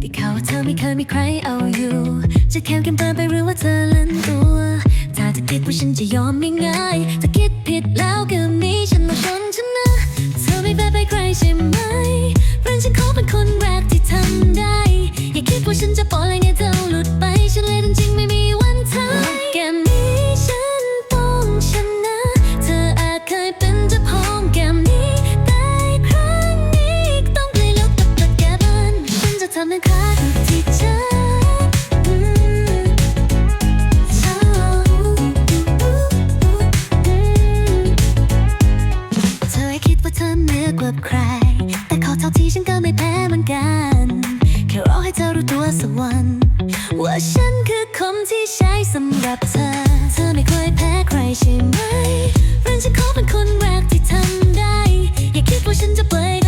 ที่เขาว่เธอไม่เคยมีใครเอาอยู่ จะแคมกันเกินไปรู้ว่าเธอลันตัว ถ้าจะคิดว่าฉันจะยอมง่ายๆ ใช้สำหรับเธอ เธอไม่เคยแพ้ใครใช่ไหมเรื่อฉันขอเป็นคนแรกที่ทำได้ อย่าคิดว่าฉันจะเปลย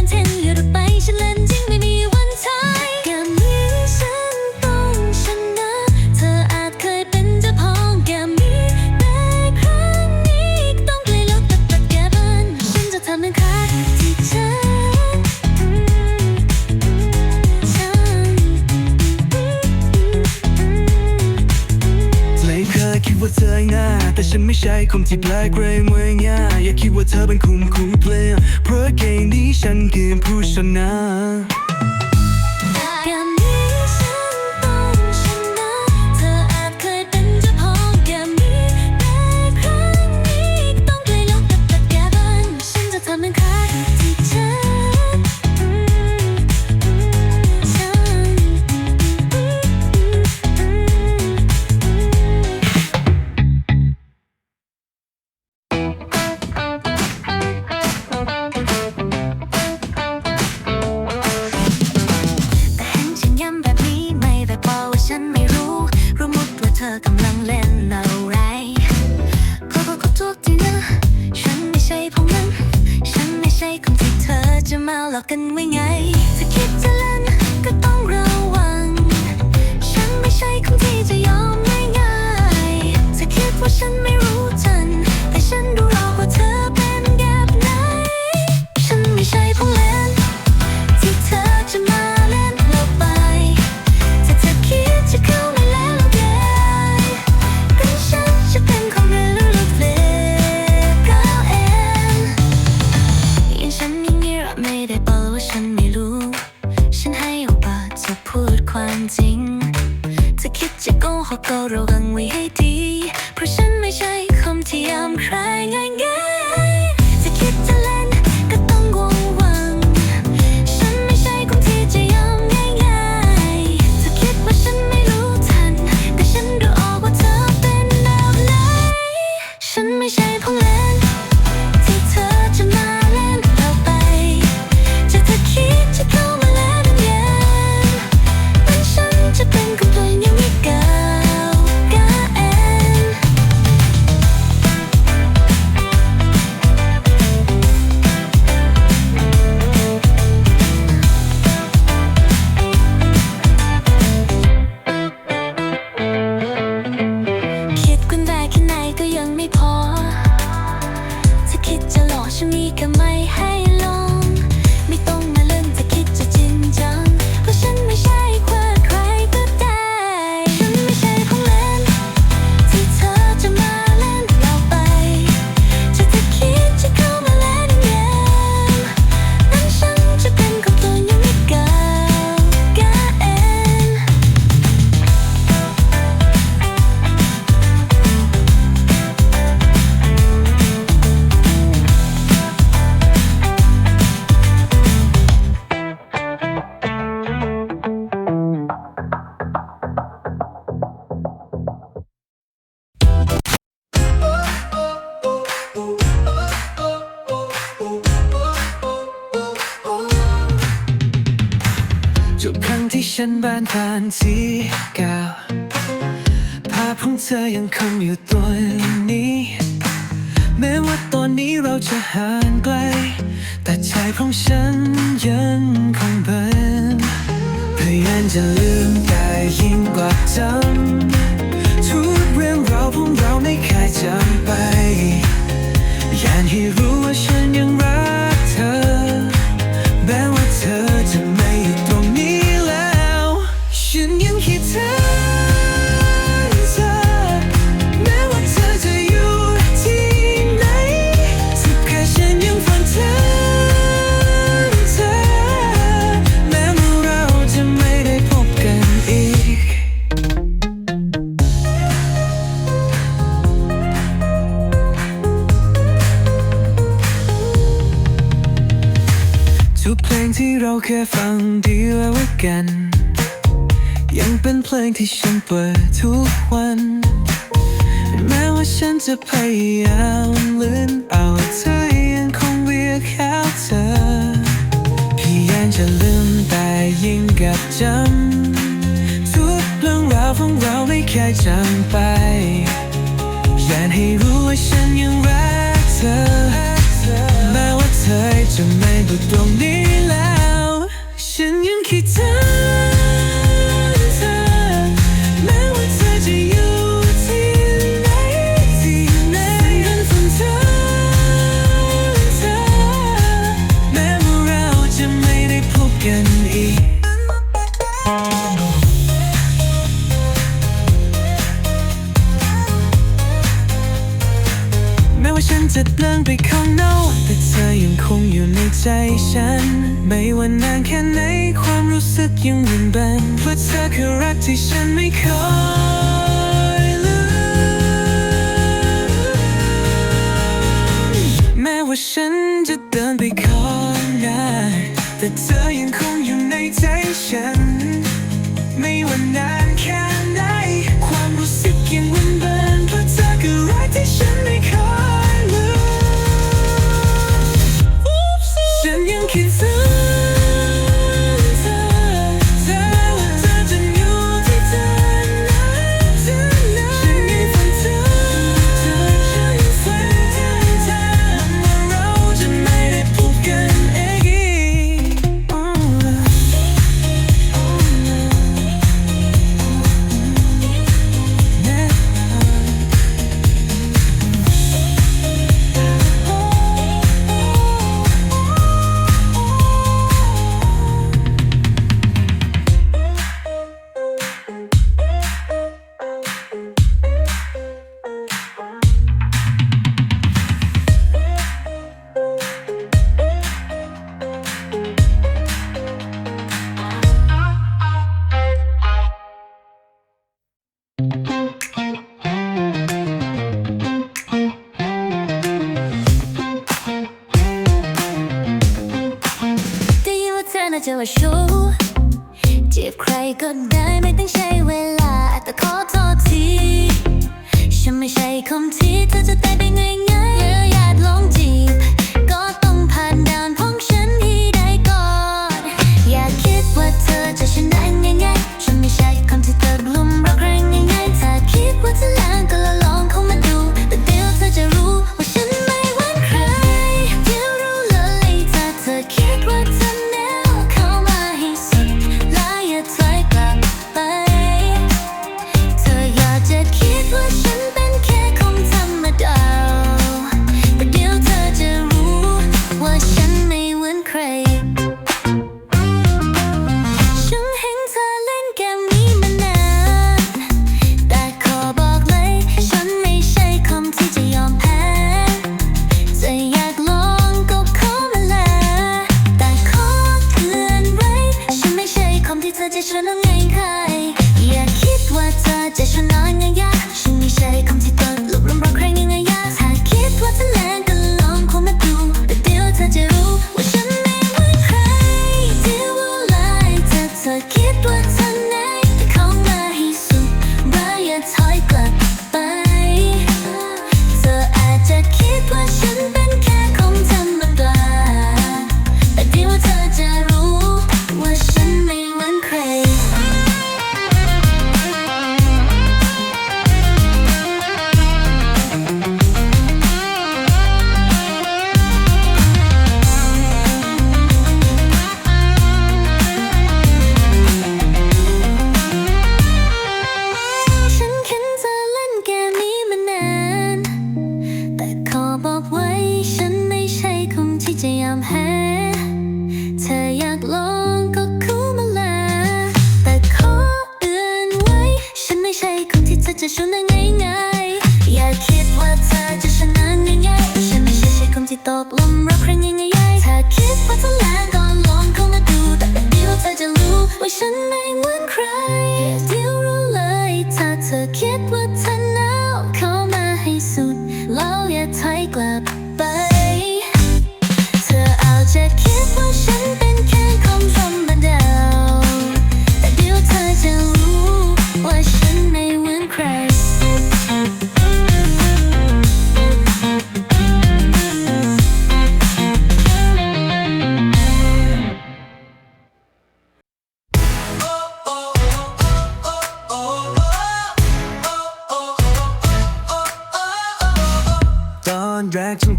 ฉันไม่ใช่คนที่แปลกเรงมวง่ายอยากคิดว่าเธอเป็นคุมคูเพลย์เพราะเกมนี้ฉันเกมผู้ชนะ ฉันบ้านทานที่เก่าภาพของเธอยังคงอยู่ตัวนี้ แม้ว่าตอนนี้เราจะห่างไกล แต่ใจของฉันยังคงเป็นพยายามจะลืมได้ยิ่งกว่าจำทุกเรื่องราวของเราไม่เคยจำไป ราแค่ฟังดีแล้วไว้กัน ยังเป็นเพลงที่ฉันเปิดทุกวัน แม้ว่าฉันจะพยายามลืมเอาเธอยังคงเรียกหาเธอพยายามจะลืมแต่ยิ่งกับจำทุกเรื่องราวของเราไม่เคยจางไปอยากให้รู้ว่าฉันยังรักเธอแม้ว่าเธอจะไม่อยู่ตรงนี้แล้ว คือเธอแม้ว่าเธอจะอยู่ที่ไหนที่ไนฉันฝันเธอเธอแม้ว่าเราจะไม่ได้พบกันอีกแม้ว่าฉันจะเดินไปข้างนอกแต่เธอยังคงอยู่ในใจฉัน ไม่ว่านานแค่ไหนความรู้สึกยังรุนแรงเพราะเธอคือรักที่ฉันไม่เคยลืมแม้ว่าฉันจะเดินไปข้างหน้แต่เธอยังคงอยู่ในใจฉัน ไม่ว่านาน ใครก็ได้ไม่ต้องใช้เวลา แต่ขอโทษที ฉันไม่ใช่คนที่เธอจะตายได้ง่ายๆเลือหยาดลงจีบ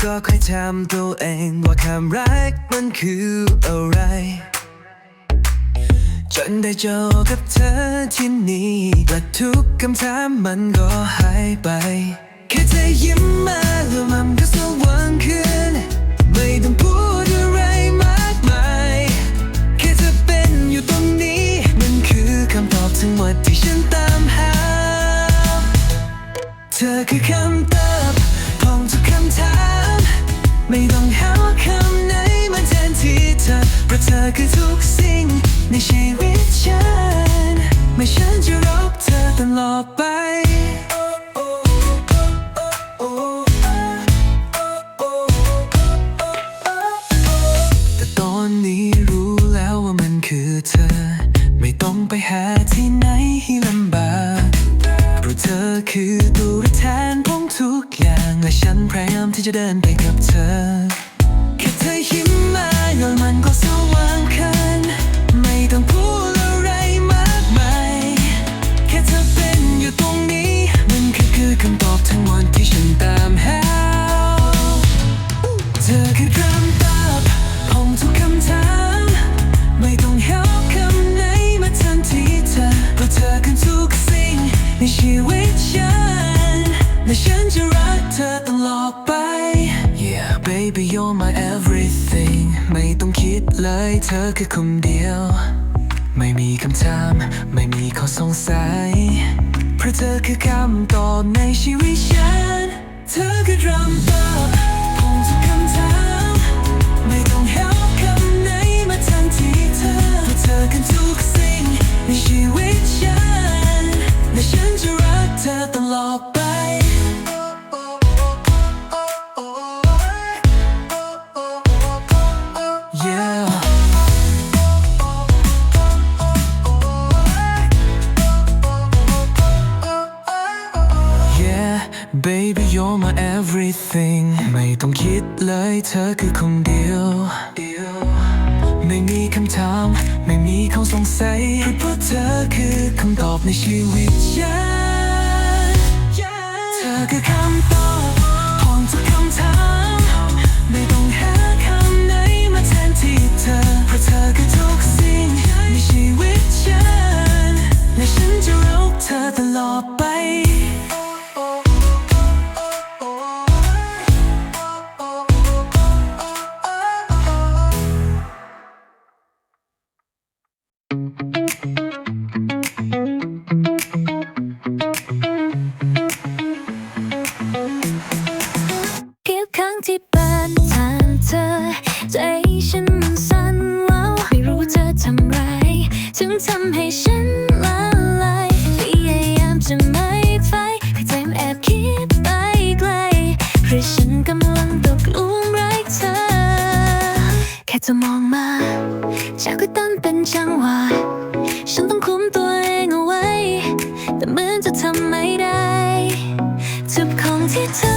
ก็ค่อยถามตัวเองว่าคำรักมันคืออะไร จนได้เจอกับเธอที่นี่และทุกคำถามมันก็หายไป แค่เธอยิ้มมาแล้วมันก็สว่างขึ้น ไม่ต้องพูดอะไรมากมาย แค่เธอเป็นอยู่ตรงนี้ มันคือคำตอบทั้งหมดที่ฉันตามหา เธอคือคำต ในชีวิตฉัน ไม่ฉันจะรักเธอตลอดไป คำถาม ไม่มีข้อสงสัย เพราะเธอคือคำตอบในชีวิตฉัน เธอคือรัำบอบของทุกคำถาม ไม่ต้องหาคำไหนมาทันทีเธอ เธอคือทุกสิ่งในชีวิตฉัน everything ไม่ต้องคิดเลยเธอคือคนเดียว ไม่มีคำถาม ไม่มีข้อสงสัยเพราะเธอคือคำตอบในชีวิตฉันเธอคือคำตอบของทุกคำถามือนจะทำไม่ได้ทุกของที่เธอ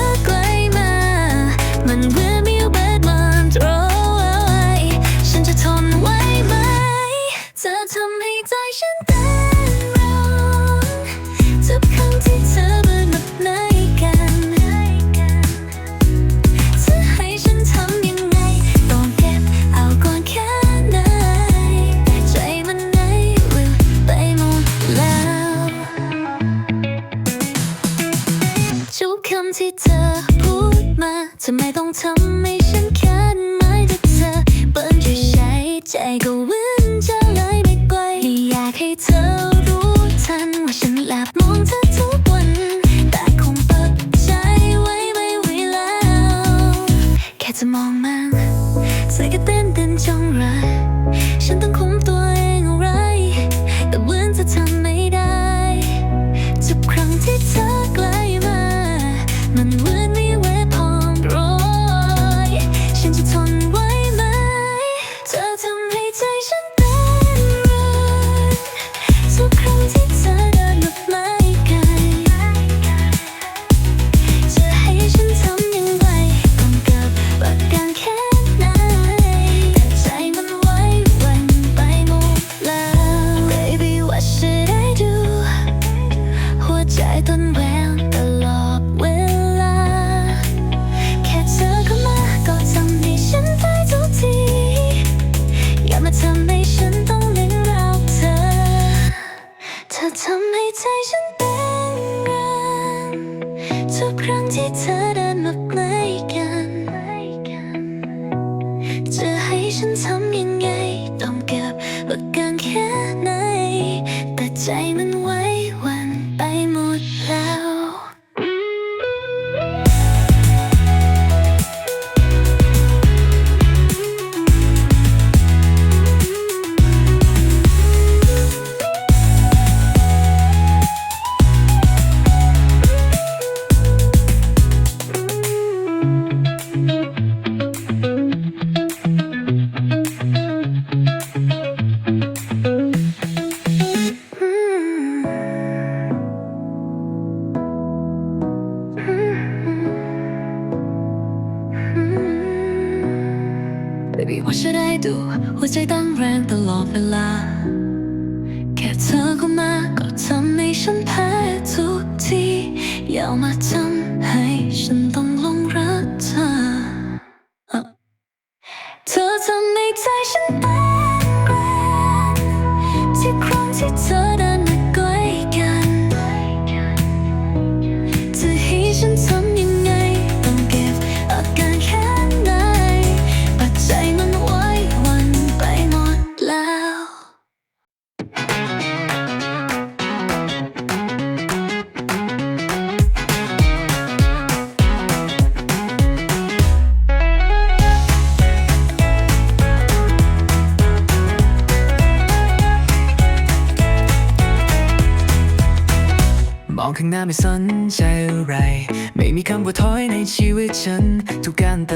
让几次的 ฉันแพ้ทุกทีอย่ามาทำ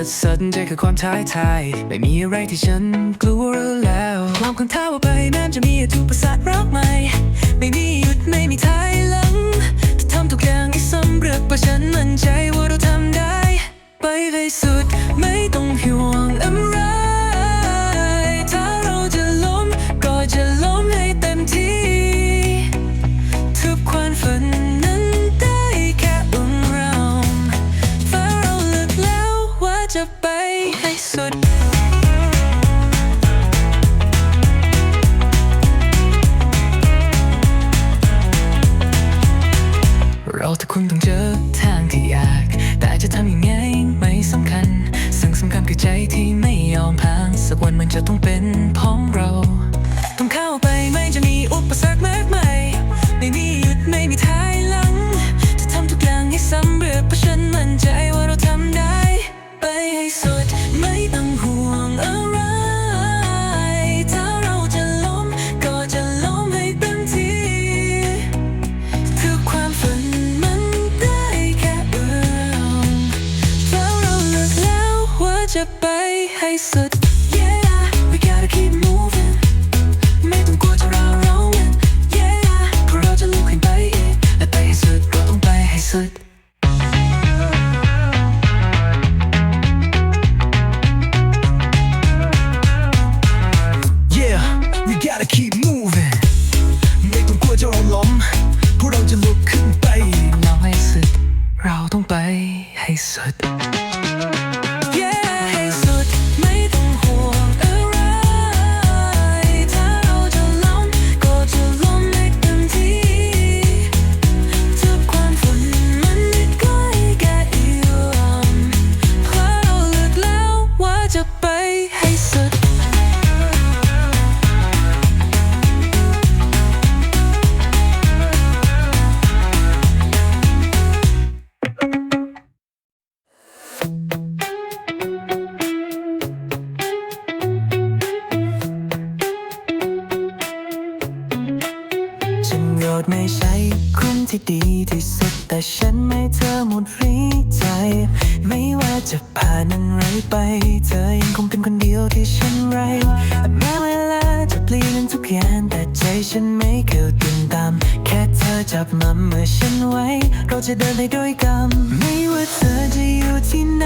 ธอสนใจคือความท้ายทาย ไม่มีอะไรที่ฉันกลัวแล้วความคงท้าว่าไปน้ำจะมีทุกประสาทรักใหม่ไม่มีหยุดไม่มีท้ายหลังจะทำทุกอย่างให้สำเร็จเพราะฉันมั่นใจว่าเราทำได้ ไปเลยสุดไม่ต้องห่วงอะไร ราถ้าคุณต้องเจอทางที่ยาก แต่จะทำยังไงไม่สำคัญ สิ่งสำคัญคือใจที่ไม่ยอมพังสักวันมันจะต้องเป็นของเรา ไม่ว่าเธอจะอยู่ที่ไหน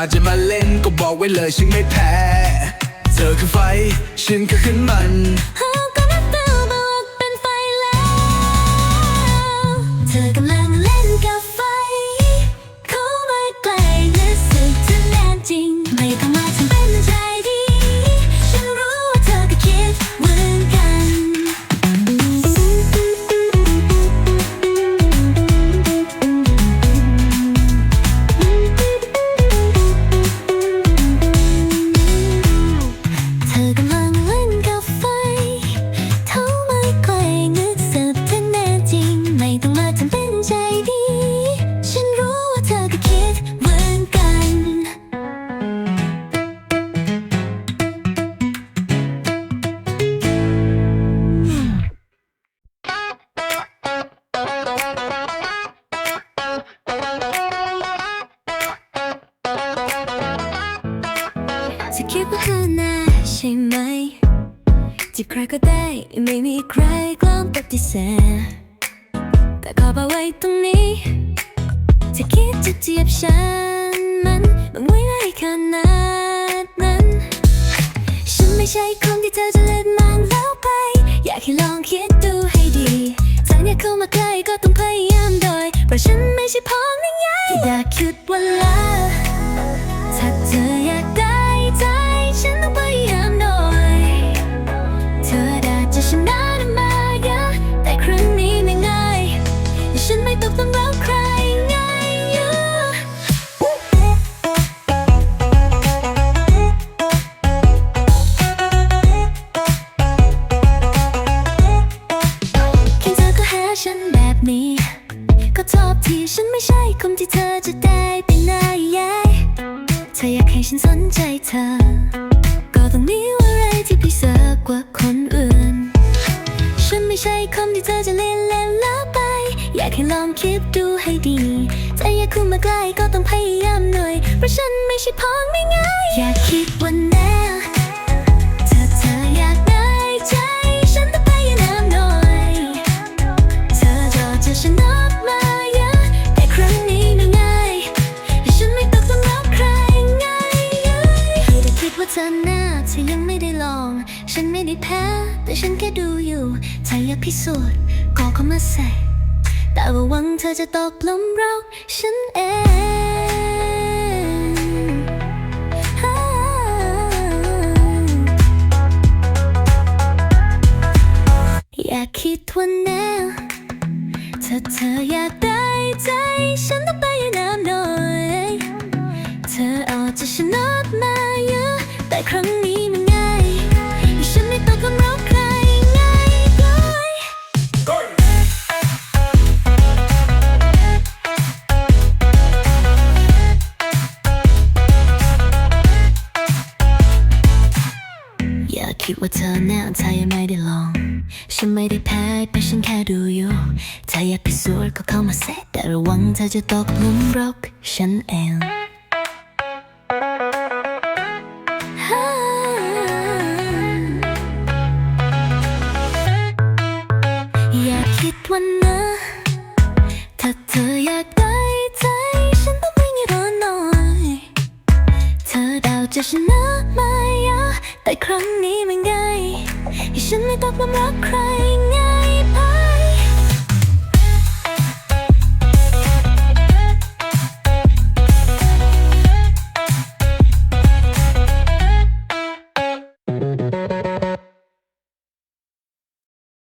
าจะมาเล่นก็บอกไว้เลยฉันไม่แพ้ เธอคือไฟ ฉันคือขึ้นมัน ราะฉันไม่ใช่พ้องหรือไงอย่าคิดว่าลาถ้าเธอ คิดว่าเธอเนี่ยเธอยังไม่ได้ลอง ฉันไม่ได้แพ้ไปฉันแค่ดูอยู่ ถ้าอยากพิสูจน์ก็เข้ามาเซตแต่ระวังเธอจะตกหลุมรักฉันเองอยากคิดว่านะถ้าเธออยากได้ใจฉันต้องไม่เงี้รอหน่อย เธอดาวจะชนะไหมแต่ครั้ง wake I'm not crying.